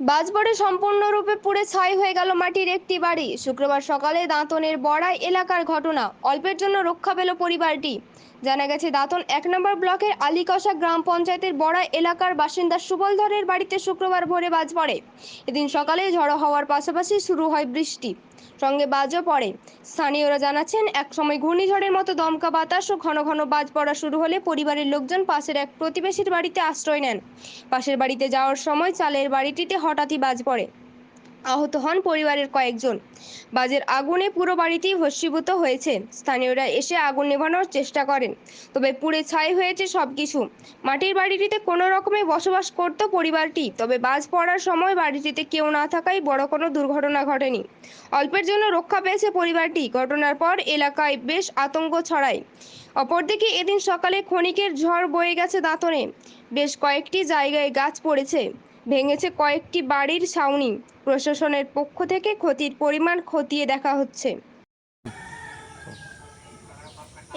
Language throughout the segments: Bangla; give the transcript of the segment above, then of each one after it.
বাজবড়ে সম্পূর্ণরূপে পুড়ে ছাই হয়ে গেল মাটির একটি বাড়ি। শুক্রবার সকালে দাঁতনের বড়াই এলাকার ঘটনা। অল্পের জন্য রক্ষা পেল পরিবারটি। জানা গেছে, দাঁতন এক নম্বর ব্লকের আলিকষা গ্রাম পঞ্চায়েতের বড়া এলাকার বাসিন্দা সুবল ধরের বাড়িতে শুক্রবার ভোরে বাজ পড়ে। এদিন সকালে ঝড়ো হওয়ার পাশাপাশি শুরু হয় বৃষ্টি। সঙ্গে বাজও পড়ে। স্থানীয়রা জানাচ্ছেন একসময় ঘূর্ণিঝড়ের মতো দমকা বাতাস ও ঘন ঘন বাজ পড়া শুরু হলে পরিবারের লোকজন পাশের এক প্রতিবেশীর বাড়িতে আশ্রয় নেন। পাশের বাড়িতে যাওয়ার সময় চালের বাড়িটিতে হঠাৎই বাজ পড়ে। আহত হন পরিবারের কয়েকজন। বাজের আগুনে পুরো বাড়িটি ভস্মীভূত হয়েছে। স্থানীয়রা এসে আগুন নেভানোর চেষ্টা করেন, তবে পুড়ে ছাই হয়েছে সবকিছু। মাটির বাড়িটিতে কোনো রকমে বসবাস করত পরিবারটি, তবে বাজ পড়ার সময় বাড়িটিতে কেউ না থাকায় বড় কোনো দুর্ঘটনা ঘটেনি। অল্পের জন্য রক্ষা পেয়েছে পরিবারটি। ঘটনার পর এলাকায় বেশ আতঙ্ক ছড়ায়। অপরদিকে এদিন সকালে ক্ষণিকের ঝড় বয়ে গেছে দাঁতনে। বেশ কয়েকটি জায়গায় গাছ পড়েছে। ভেঙেছে কয়েকটি বাড়ির ছাউনি। প্রশাসনের পক্ষ থেকে ক্ষতির পরিমাণ খতিয়ে দেখা হচ্ছে।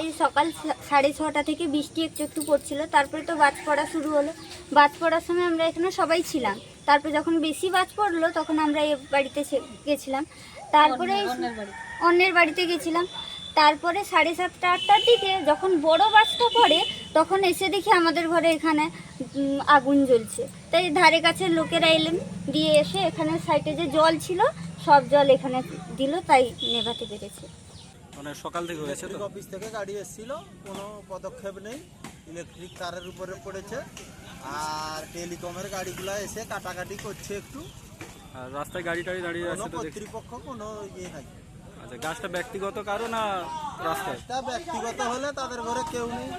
এই সকাল সাড়ে ছটা থেকে বৃষ্টি একটু একটু পড়ছিল তারপরে তো বাজ পড়া শুরু হলো। বাজ পড়ার সময় আমরা এখানে সবাই ছিলাম। তারপরে যখন বেশি বাজ পড়ল তখন আমরা এ বাড়িতে গেছিলাম। তারপরে অন্যের বাড়িতে? গেছিলাম। তারপরে সাড়ে সাতটা আটটার দিকে যখন বড় বাজটা পড়ে তখন এসে দেখি আমাদের ঘরে এখানে আগুন জ্বলছে। তাই ধারে কাছের লোকেরা এলেন দিয়ে এসে এখানে সাইডে যে জল ছিল সব জল এখানে দিল তাই নেভাতে পেরেছে। মানে সকাল থেকে হয়েছে তো? অফিস থেকে গাড়ি এসেছিল কোনো পদক্ষেপ নেই। ইলেকট্রিক তারের উপরে পড়েছে আর টেলিকমের গাড়িগুলো এসে কাটাকাটি করছে একটু। আর রাস্তায় গাড়ি টাড়ি দাঁড়িয়ে আছে তো কর্তৃপক্ষ কোনো ইয়ে নাই। আচ্ছা গাছটা ব্যক্তিগত কারও না রাস্তায়? তা ব্যক্তিগত হলে তাদের ঘরে কেউ নেই।